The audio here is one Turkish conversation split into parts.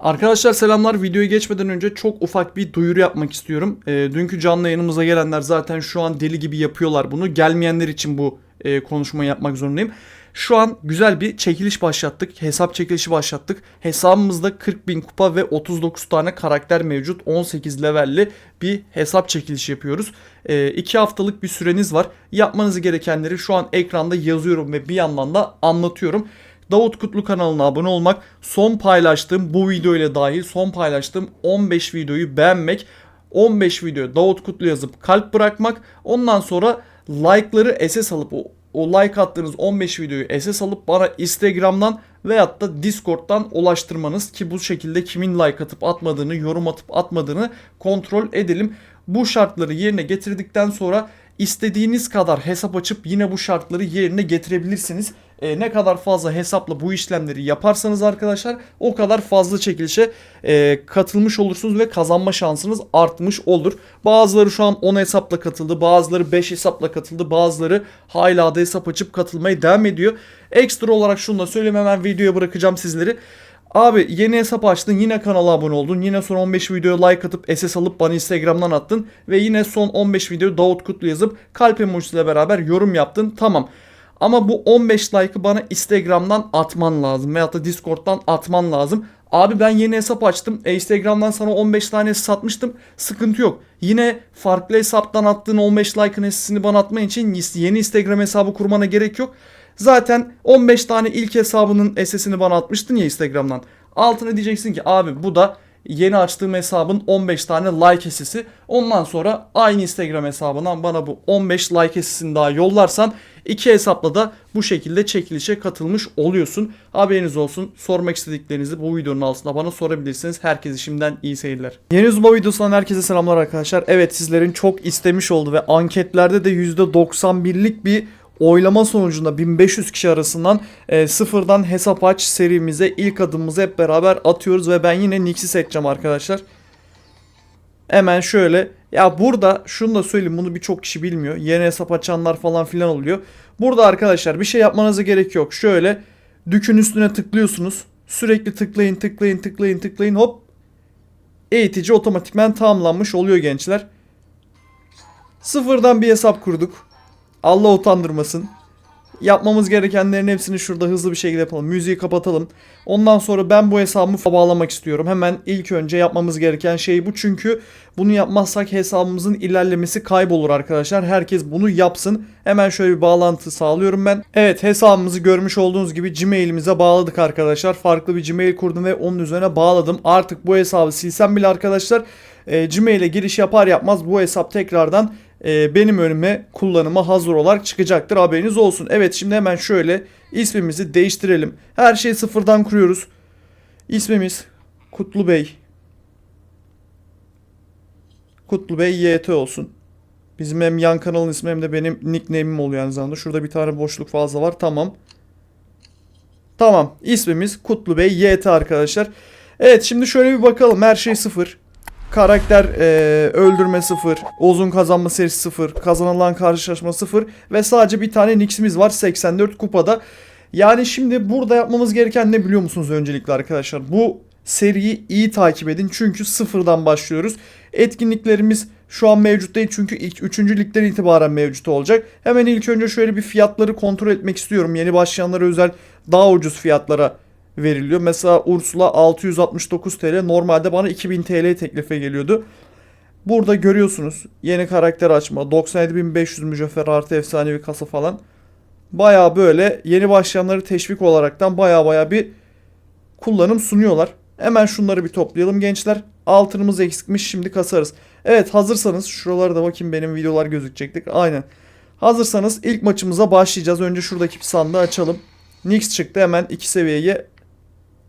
Arkadaşlar selamlar. Videoya geçmeden önce çok ufak bir duyuru yapmak istiyorum. Ee, dünkü canlı yayınımıza gelenler zaten şu an deli gibi yapıyorlar bunu. Gelmeyenler için bu e, konuşmayı yapmak zorundayım. Şu an güzel bir çekiliş başlattık. Hesap çekilişi başlattık. Hesabımızda 40 bin kupa ve 39 tane karakter mevcut. 18 levelli bir hesap çekilişi yapıyoruz. 2 haftalık bir süreniz var. Yapmanız gerekenleri şu an ekranda yazıyorum ve bir yandan da anlatıyorum. Davut Kutlu kanalına abone olmak, son paylaştığım bu video ile dahil son paylaştığım 15 videoyu beğenmek, 15 video Davut Kutlu yazıp kalp bırakmak, ondan sonra like'ları SS alıp o, o like attığınız 15 videoyu SS alıp bana Instagram'dan veyahut da Discord'dan ulaştırmanız ki bu şekilde kimin like atıp atmadığını, yorum atıp atmadığını kontrol edelim. Bu şartları yerine getirdikten sonra istediğiniz kadar hesap açıp yine bu şartları yerine getirebilirsiniz. E, ne kadar fazla hesapla bu işlemleri yaparsanız arkadaşlar o kadar fazla çekilişe e, katılmış olursunuz ve kazanma şansınız artmış olur. Bazıları şu an 10 hesapla katıldı, bazıları 5 hesapla katıldı, bazıları hala da hesap açıp katılmaya devam ediyor. Ekstra olarak şunu da söyleyeyim hemen videoya bırakacağım sizleri. Abi yeni hesap açtın yine kanala abone oldun yine son 15 videoya like atıp SS alıp bana Instagram'dan attın ve yine son 15 video Davut Kutlu yazıp kalp emojisiyle beraber yorum yaptın tamam. Ama bu 15 like'ı bana Instagram'dan atman lazım veyahut da Discord'dan atman lazım. Abi ben yeni hesap açtım. E, Instagram'dan sana 15 tane satmıştım. Sıkıntı yok. Yine farklı hesaptan attığın 15 like'ın SS'ini bana atman için yeni Instagram hesabı kurmana gerek yok. Zaten 15 tane ilk hesabının SS'ini bana atmıştın ya Instagram'dan. Altına diyeceksin ki abi bu da yeni açtığım hesabın 15 tane like SS'i. Ondan sonra aynı Instagram hesabından bana bu 15 like SS'ini daha yollarsan iki hesapla da bu şekilde çekilişe katılmış oluyorsun. Haberiniz olsun. Sormak istediklerinizi bu videonun altına bana sorabilirsiniz. Herkese şimdiden iyi seyirler. Yeni Zumba videosundan herkese selamlar arkadaşlar. Evet sizlerin çok istemiş oldu ve anketlerde de %91'lik bir oylama sonucunda 1500 kişi arasından e, sıfırdan hesap aç serimize ilk adımımızı hep beraber atıyoruz ve ben yine Nix'i seçeceğim arkadaşlar. Hemen şöyle ya burada şunu da söyleyeyim bunu birçok kişi bilmiyor. Yeni hesap açanlar falan filan oluyor. Burada arkadaşlar bir şey yapmanıza gerek yok. Şöyle dükün üstüne tıklıyorsunuz. Sürekli tıklayın tıklayın tıklayın tıklayın hop. Eğitici otomatikmen tamamlanmış oluyor gençler. Sıfırdan bir hesap kurduk. Allah utandırmasın. Yapmamız gerekenlerin hepsini şurada hızlı bir şekilde yapalım. Müziği kapatalım. Ondan sonra ben bu hesabımı bağlamak istiyorum. Hemen ilk önce yapmamız gereken şey bu. Çünkü bunu yapmazsak hesabımızın ilerlemesi kaybolur arkadaşlar. Herkes bunu yapsın. Hemen şöyle bir bağlantı sağlıyorum ben. Evet hesabımızı görmüş olduğunuz gibi Gmail'imize bağladık arkadaşlar. Farklı bir Gmail kurdum ve onun üzerine bağladım. Artık bu hesabı silsem bile arkadaşlar e, Gmail'e giriş yapar yapmaz bu hesap tekrardan e, benim önüme kullanıma hazır olarak çıkacaktır haberiniz olsun. Evet şimdi hemen şöyle ismimizi değiştirelim. Her şeyi sıfırdan kuruyoruz. İsmimiz Kutlu Bey. Kutlu Bey YT olsun. Bizim hem yan kanalın ismi hem de benim nickname'im oluyor aynı zamanda. Şurada bir tane boşluk fazla var. Tamam. Tamam. İsmimiz Kutlu Bey YT arkadaşlar. Evet şimdi şöyle bir bakalım. Her şey sıfır. Karakter e, öldürme 0, Ozun kazanma serisi 0, kazanılan karşılaşma 0 ve sadece bir tane Nix'imiz var 84 kupada. Yani şimdi burada yapmamız gereken ne biliyor musunuz öncelikle arkadaşlar? Bu seriyi iyi takip edin çünkü sıfırdan başlıyoruz. Etkinliklerimiz şu an mevcut değil çünkü ilk 3. ligden itibaren mevcut olacak. Hemen ilk önce şöyle bir fiyatları kontrol etmek istiyorum. Yeni başlayanlara özel daha ucuz fiyatlara veriliyor. Mesela Ursula 669 TL normalde bana 2000 TL teklife geliyordu. Burada görüyorsunuz yeni karakter açma 97500 mücevher artı efsanevi kasa falan. Baya böyle yeni başlayanları teşvik olaraktan baya baya bir kullanım sunuyorlar. Hemen şunları bir toplayalım gençler. Altınımız eksikmiş şimdi kasarız. Evet hazırsanız şuralara da bakayım benim videolar gözükecektik. Aynen. Hazırsanız ilk maçımıza başlayacağız. Önce şuradaki bir sandığı açalım. Nix çıktı hemen iki seviyeye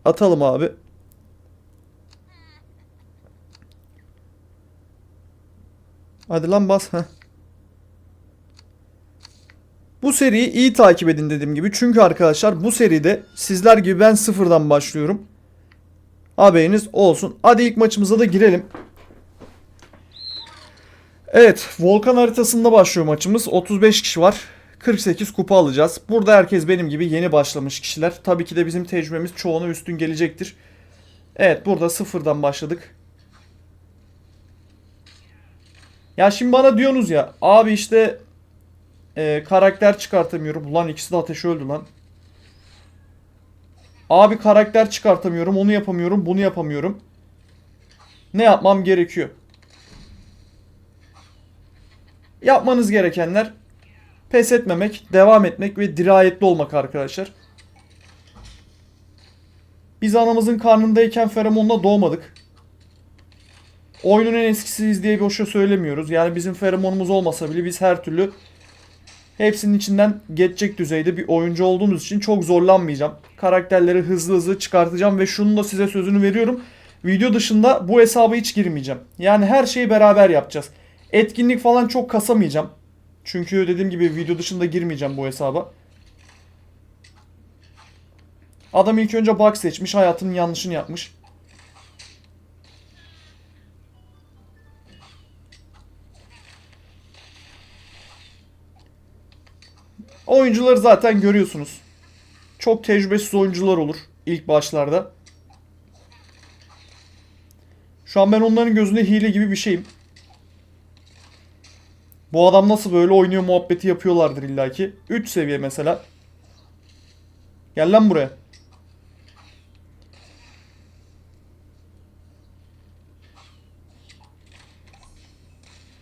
Atalım abi. Hadi lan bas. Heh. Bu seriyi iyi takip edin dediğim gibi. Çünkü arkadaşlar bu seride sizler gibi ben sıfırdan başlıyorum. Haberiniz olsun. Hadi ilk maçımıza da girelim. Evet. Volkan haritasında başlıyor maçımız. 35 kişi var. 48 kupa alacağız. Burada herkes benim gibi yeni başlamış kişiler. Tabii ki de bizim tecrübemiz çoğuna üstün gelecektir. Evet burada sıfırdan başladık. Ya şimdi bana diyorsunuz ya abi işte e, karakter çıkartamıyorum. Ulan ikisi de ateş öldü lan. Abi karakter çıkartamıyorum. Onu yapamıyorum. Bunu yapamıyorum. Ne yapmam gerekiyor? Yapmanız gerekenler pes etmemek, devam etmek ve dirayetli olmak arkadaşlar. Biz anamızın karnındayken feromonla doğmadık. Oyunun en eskisiyiz diye boşa söylemiyoruz. Yani bizim feromonumuz olmasa bile biz her türlü hepsinin içinden geçecek düzeyde bir oyuncu olduğumuz için çok zorlanmayacağım. Karakterleri hızlı hızlı çıkartacağım ve şunu da size sözünü veriyorum. Video dışında bu hesaba hiç girmeyeceğim. Yani her şeyi beraber yapacağız. Etkinlik falan çok kasamayacağım. Çünkü dediğim gibi video dışında girmeyeceğim bu hesaba. Adam ilk önce bug seçmiş, hayatının yanlışını yapmış. Oyuncuları zaten görüyorsunuz. Çok tecrübesiz oyuncular olur ilk başlarda. Şu an ben onların gözünde hile gibi bir şeyim. Bu adam nasıl böyle oynuyor muhabbeti yapıyorlardır illaki. 3 seviye mesela. Gel lan buraya.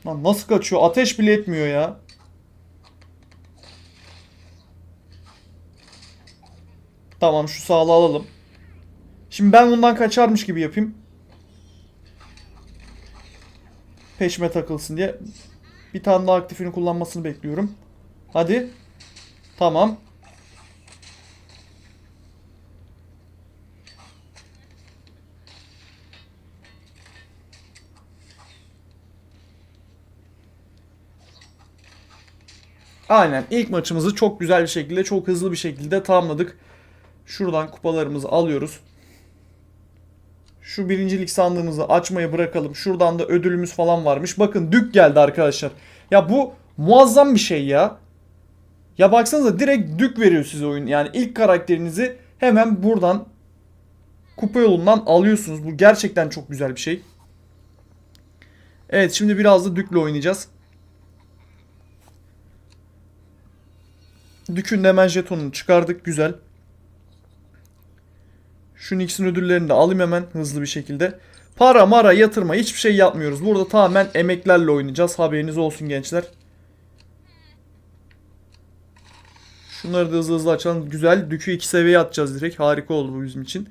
Lan nasıl kaçıyor? Ateş bile etmiyor ya. Tamam şu sağlığı alalım. Şimdi ben bundan kaçarmış gibi yapayım. Peşime takılsın diye. Bir tane daha aktifini kullanmasını bekliyorum. Hadi. Tamam. Aynen ilk maçımızı çok güzel bir şekilde çok hızlı bir şekilde tamamladık. Şuradan kupalarımızı alıyoruz. Şu birincilik sandığımızı açmayı bırakalım. Şuradan da ödülümüz falan varmış. Bakın dük geldi arkadaşlar. Ya bu muazzam bir şey ya. Ya baksanıza direkt dük veriyor size oyun. Yani ilk karakterinizi hemen buradan kupa yolundan alıyorsunuz. Bu gerçekten çok güzel bir şey. Evet şimdi biraz da dükle oynayacağız. Dük'ün hemen jetonunu çıkardık. Güzel. Şu Nix'in ödüllerini de alayım hemen hızlı bir şekilde. Para mara yatırma hiçbir şey yapmıyoruz. Burada tamamen emeklerle oynayacağız. Haberiniz olsun gençler. Şunları da hızlı hızlı açalım. Güzel. Dükü 2 seviyeye atacağız direkt. Harika oldu bu bizim için.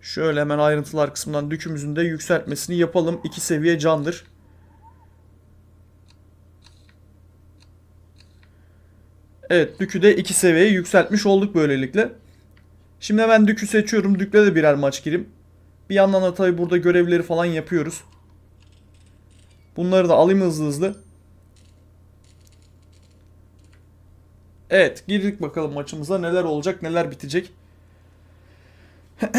Şöyle hemen ayrıntılar kısmından dükümüzün de yükseltmesini yapalım. 2 seviye candır. Evet Dük'ü de 2 seviyeye yükseltmiş olduk böylelikle. Şimdi hemen Dük'ü seçiyorum. Dük'le de birer maç gireyim. Bir yandan da tabi burada görevleri falan yapıyoruz. Bunları da alayım hızlı hızlı. Evet girdik bakalım maçımıza. Neler olacak neler bitecek.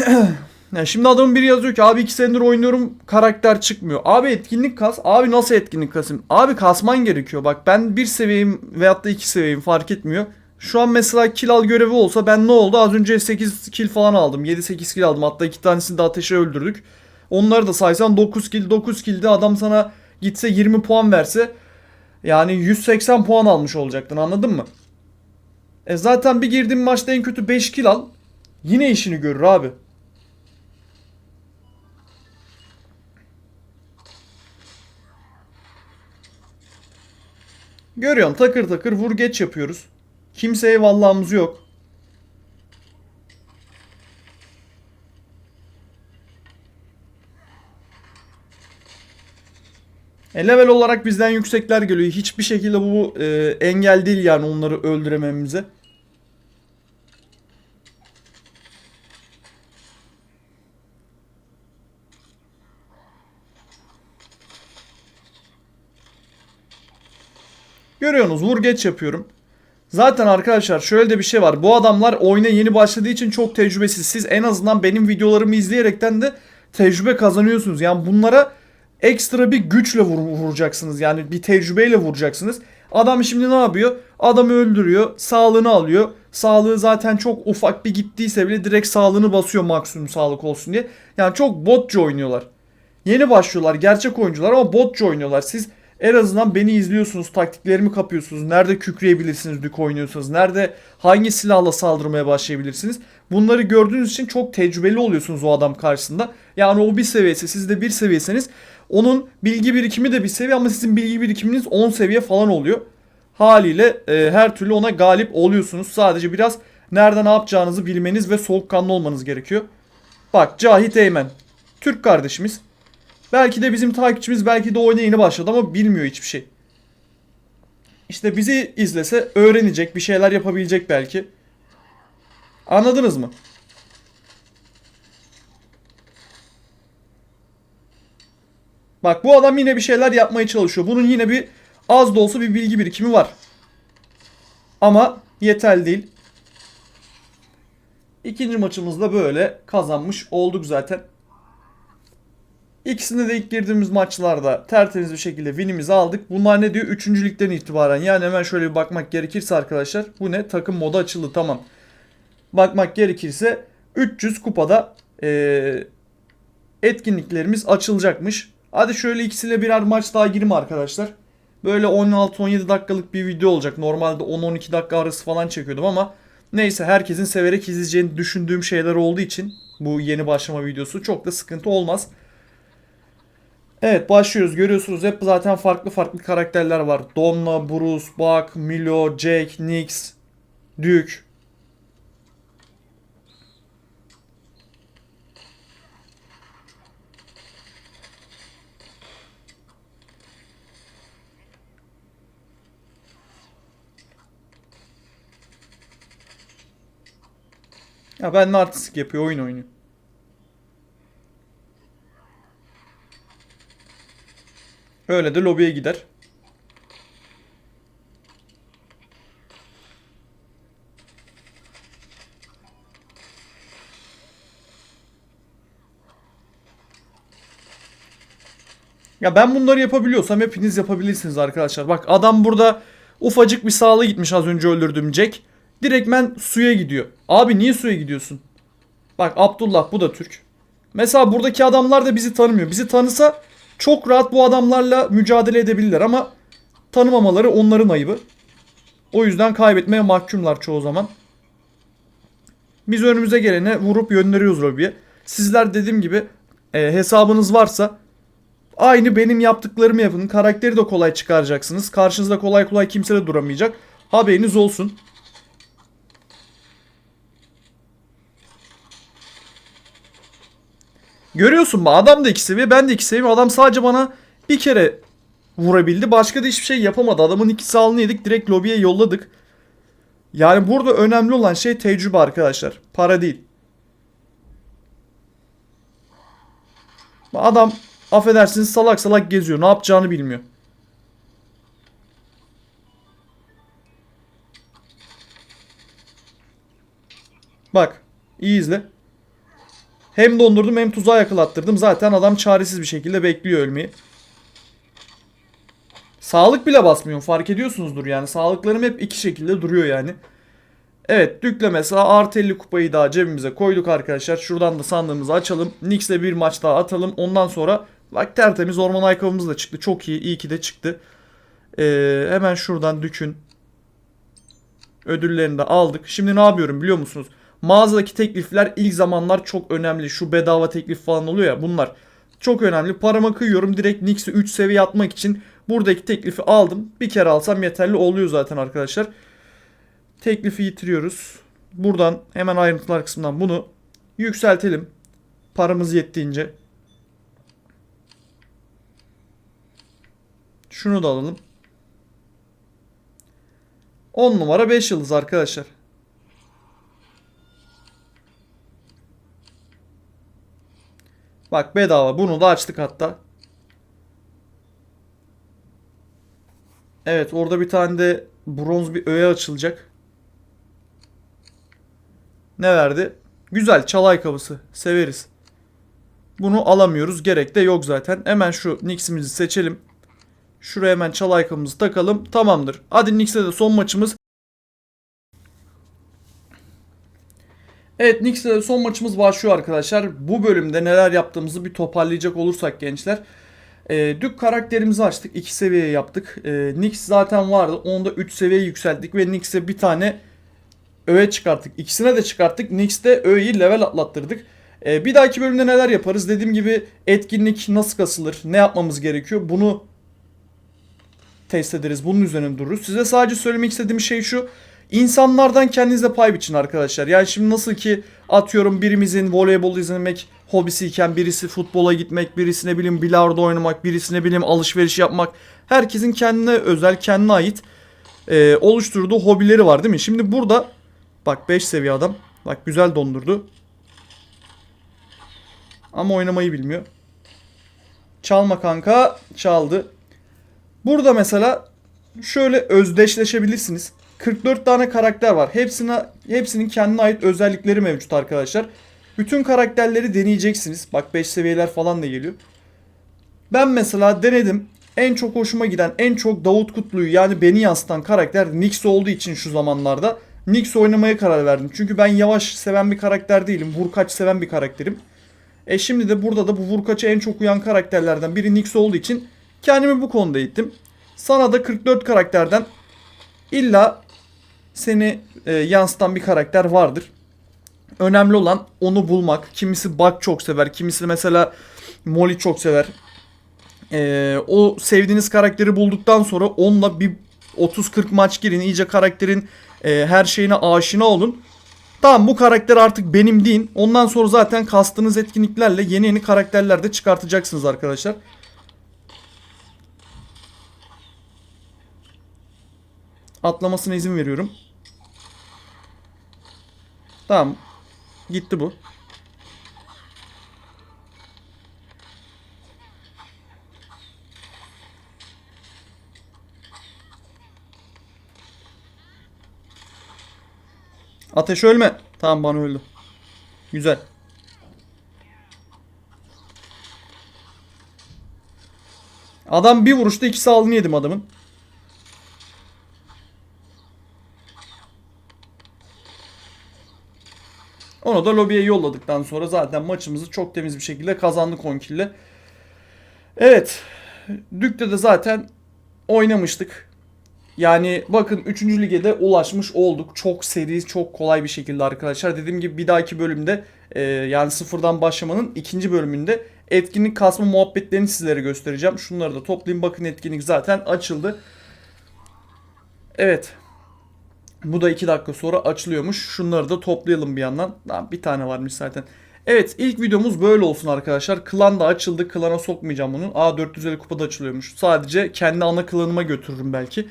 yani şimdi adamın biri yazıyor ki abi 2 senedir oynuyorum karakter çıkmıyor. Abi etkinlik kas. Abi nasıl etkinlik kasayım? Abi kasman gerekiyor. Bak ben bir seviyeyim veyahut da 2 seviyeyim fark etmiyor. Şu an mesela kill al görevi olsa ben ne oldu? Az önce 8 kill falan aldım. 7-8 kill aldım. Hatta iki tanesini de ateşe öldürdük. Onları da saysan 9 kill 9 kill'de adam sana gitse 20 puan verse yani 180 puan almış olacaktın anladın mı? E zaten bir girdiğin maçta en kötü 5 kill al. Yine işini görür abi. Görüyorsun takır takır vur geç yapıyoruz. Kimseye vallahımız yok. E level olarak bizden yüksekler geliyor. Hiçbir şekilde bu e, engel değil yani onları öldürememize. Görüyorsunuz vur geç yapıyorum. Zaten arkadaşlar şöyle de bir şey var. Bu adamlar oyuna yeni başladığı için çok tecrübesiz. Siz en azından benim videolarımı izleyerekten de tecrübe kazanıyorsunuz. Yani bunlara ekstra bir güçle vur, vuracaksınız. Yani bir tecrübeyle vuracaksınız. Adam şimdi ne yapıyor? Adamı öldürüyor. Sağlığını alıyor. Sağlığı zaten çok ufak bir gittiyse bile direkt sağlığını basıyor maksimum sağlık olsun diye. Yani çok botça oynuyorlar. Yeni başlıyorlar. Gerçek oyuncular ama botça oynuyorlar. Siz en azından beni izliyorsunuz. Taktiklerimi kapıyorsunuz. Nerede kükreyebilirsiniz dük oynuyorsanız. Nerede hangi silahla saldırmaya başlayabilirsiniz. Bunları gördüğünüz için çok tecrübeli oluyorsunuz o adam karşısında. Yani o bir seviyesi siz de bir seviyeseniz onun bilgi birikimi de bir seviye ama sizin bilgi birikiminiz 10 seviye falan oluyor. Haliyle e, her türlü ona galip oluyorsunuz. Sadece biraz nerede ne yapacağınızı bilmeniz ve soğukkanlı olmanız gerekiyor. Bak Cahit Eymen. Türk kardeşimiz. Belki de bizim takipçimiz belki de oyuna yeni başladı ama bilmiyor hiçbir şey. İşte bizi izlese öğrenecek, bir şeyler yapabilecek belki. Anladınız mı? Bak bu adam yine bir şeyler yapmaya çalışıyor. Bunun yine bir az da olsa bir bilgi birikimi var. Ama yeterli değil. İkinci maçımızda böyle kazanmış olduk zaten. İkisinde de ilk girdiğimiz maçlarda tertemiz bir şekilde winimizi aldık. Bunlar ne diyor? Üçüncü ligden itibaren. Yani hemen şöyle bir bakmak gerekirse arkadaşlar. Bu ne? Takım modu açıldı tamam. Bakmak gerekirse 300 kupada eee, etkinliklerimiz açılacakmış. Hadi şöyle ikisiyle birer maç daha gireyim arkadaşlar. Böyle 16-17 dakikalık bir video olacak. Normalde 10-12 dakika arası falan çekiyordum ama neyse herkesin severek izleyeceğini düşündüğüm şeyler olduğu için bu yeni başlama videosu çok da sıkıntı olmaz. Evet başlıyoruz. Görüyorsunuz hep zaten farklı farklı karakterler var. Donna, Bruce, Buck, Milo, Jake, Nix, Duke. Ya ben artistik yapıyor oyun oynuyor. Öyle de lobiye gider. Ya ben bunları yapabiliyorsam hepiniz yapabilirsiniz arkadaşlar. Bak adam burada ufacık bir sağlığı gitmiş az önce öldürdüğüm Jack. Direktmen suya gidiyor. Abi niye suya gidiyorsun? Bak Abdullah bu da Türk. Mesela buradaki adamlar da bizi tanımıyor. Bizi tanısa çok rahat bu adamlarla mücadele edebilirler ama tanımamaları onların ayıbı. O yüzden kaybetmeye mahkumlar çoğu zaman. Biz önümüze gelene vurup gönderiyoruz lobiye. Sizler dediğim gibi e, hesabınız varsa aynı benim yaptıklarımı yapın. Karakteri de kolay çıkaracaksınız. Karşınızda kolay kolay kimse de duramayacak. Haberiniz olsun. Görüyorsun mu adam da iki seviye ben de iki seviye adam sadece bana bir kere vurabildi başka da hiçbir şey yapamadı. Adamın iki sağlığını yedik direkt lobiye yolladık. Yani burada önemli olan şey tecrübe arkadaşlar para değil. Adam affedersiniz salak salak geziyor ne yapacağını bilmiyor. Bak iyi izle hem dondurdum hem tuzağa yakalattırdım. Zaten adam çaresiz bir şekilde bekliyor ölmeyi. Sağlık bile basmıyorum fark ediyorsunuzdur yani. Sağlıklarım hep iki şekilde duruyor yani. Evet Dük'le mesela artı 50 kupayı daha cebimize koyduk arkadaşlar. Şuradan da sandığımızı açalım. Nix'le bir maç daha atalım. Ondan sonra bak tertemiz orman ayakkabımız da çıktı. Çok iyi. iyi ki de çıktı. Ee, hemen şuradan Dük'ün ödüllerini de aldık. Şimdi ne yapıyorum biliyor musunuz? Mağazadaki teklifler ilk zamanlar çok önemli. Şu bedava teklif falan oluyor ya bunlar. Çok önemli. Parama kıyıyorum. Direkt Nix'i 3 seviye atmak için buradaki teklifi aldım. Bir kere alsam yeterli oluyor zaten arkadaşlar. Teklifi yitiriyoruz. Buradan hemen ayrıntılar kısmından bunu yükseltelim. Paramız yettiğince. Şunu da alalım. 10 numara 5 yıldız arkadaşlar. Bak bedava bunu da açtık hatta. Evet orada bir tane de bronz bir öğe açılacak. Ne verdi? Güzel çal ayakkabısı. Severiz. Bunu alamıyoruz. Gerek de yok zaten. Hemen şu Nix'imizi seçelim. Şuraya hemen çalı ayakkabımızı takalım. Tamamdır. Hadi Knicks'e de son maçımız. Evet Knicks'le son maçımız başlıyor arkadaşlar. Bu bölümde neler yaptığımızı bir toparlayacak olursak gençler. E, Duke karakterimizi açtık. 2 seviye yaptık. E, Nyx zaten vardı. Onu da 3 seviye yükselttik ve Nyx'e bir tane öğe çıkarttık. İkisine de çıkarttık. Nyx'te öğeyi level atlattırdık. E, bir dahaki bölümde neler yaparız? Dediğim gibi etkinlik nasıl kasılır? Ne yapmamız gerekiyor? Bunu test ederiz. Bunun üzerine dururuz. Size sadece söylemek istediğim şey şu. İnsanlardan kendinize pay biçin arkadaşlar. Yani şimdi nasıl ki atıyorum birimizin voleybol izlemek hobisiyken birisi futbola gitmek, birisi ne bileyim bilardo oynamak, birisi ne bileyim alışveriş yapmak. Herkesin kendine özel, kendine ait e, oluşturduğu hobileri var değil mi? Şimdi burada bak 5 seviye adam. Bak güzel dondurdu. Ama oynamayı bilmiyor. Çalma kanka. Çaldı. Burada mesela şöyle özdeşleşebilirsiniz. 44 tane karakter var. Hepsine hepsinin kendine ait özellikleri mevcut arkadaşlar. Bütün karakterleri deneyeceksiniz. Bak 5 seviyeler falan da geliyor. Ben mesela denedim. En çok hoşuma giden, en çok Davut Kutlu'yu yani beni yansıtan karakter Nyx olduğu için şu zamanlarda Nyx oynamaya karar verdim. Çünkü ben yavaş seven bir karakter değilim. Vurkaç seven bir karakterim. E şimdi de burada da bu vurkaça en çok uyan karakterlerden biri Nyx olduğu için kendimi bu konuda eğittim. Sana da 44 karakterden illa seni e, yansıtan bir karakter vardır. Önemli olan onu bulmak. Kimisi Bug çok sever. Kimisi mesela Molly çok sever. E, o sevdiğiniz karakteri bulduktan sonra onunla bir 30-40 maç girin. iyice karakterin e, her şeyine aşina olun. Tamam bu karakter artık benim deyin. Ondan sonra zaten kastığınız etkinliklerle yeni yeni karakterler de çıkartacaksınız arkadaşlar. Atlamasına izin veriyorum. Tamam. Gitti bu. Ateş ölme. Tamam bana öldü. Güzel. Adam bir vuruşta iki sağlığını yedim adamın. Onu da lobiye yolladıktan sonra zaten maçımızı çok temiz bir şekilde kazandık 10 kille. Evet. Dük'te de zaten oynamıştık. Yani bakın 3. lige de ulaşmış olduk. Çok seri, çok kolay bir şekilde arkadaşlar. Dediğim gibi bir dahaki bölümde e, yani sıfırdan başlamanın ikinci bölümünde etkinlik kasma muhabbetlerini sizlere göstereceğim. Şunları da toplayayım. Bakın etkinlik zaten açıldı. Evet. Bu da 2 dakika sonra açılıyormuş. Şunları da toplayalım bir yandan. Daha bir tane varmış zaten. Evet ilk videomuz böyle olsun arkadaşlar. Klan da açıldı. Klana sokmayacağım bunu. Aa 450 kupada açılıyormuş. Sadece kendi ana klanıma götürürüm belki.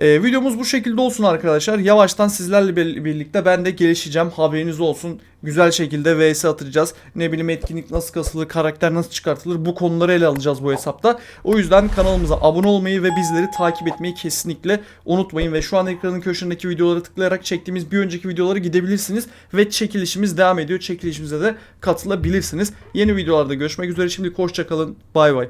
Ee, videomuz bu şekilde olsun arkadaşlar. Yavaştan sizlerle bir- birlikte ben de gelişeceğim. Haberiniz olsun. Güzel şekilde vs atacağız. Ne bileyim etkinlik nasıl kasılır, karakter nasıl çıkartılır bu konuları ele alacağız bu hesapta. O yüzden kanalımıza abone olmayı ve bizleri takip etmeyi kesinlikle unutmayın. Ve şu an ekranın köşesindeki videoları tıklayarak çektiğimiz bir önceki videoları gidebilirsiniz. Ve çekilişimiz devam ediyor. Çekilişimize de katılabilirsiniz. Yeni videolarda görüşmek üzere. Şimdi hoşçakalın. Bay bay.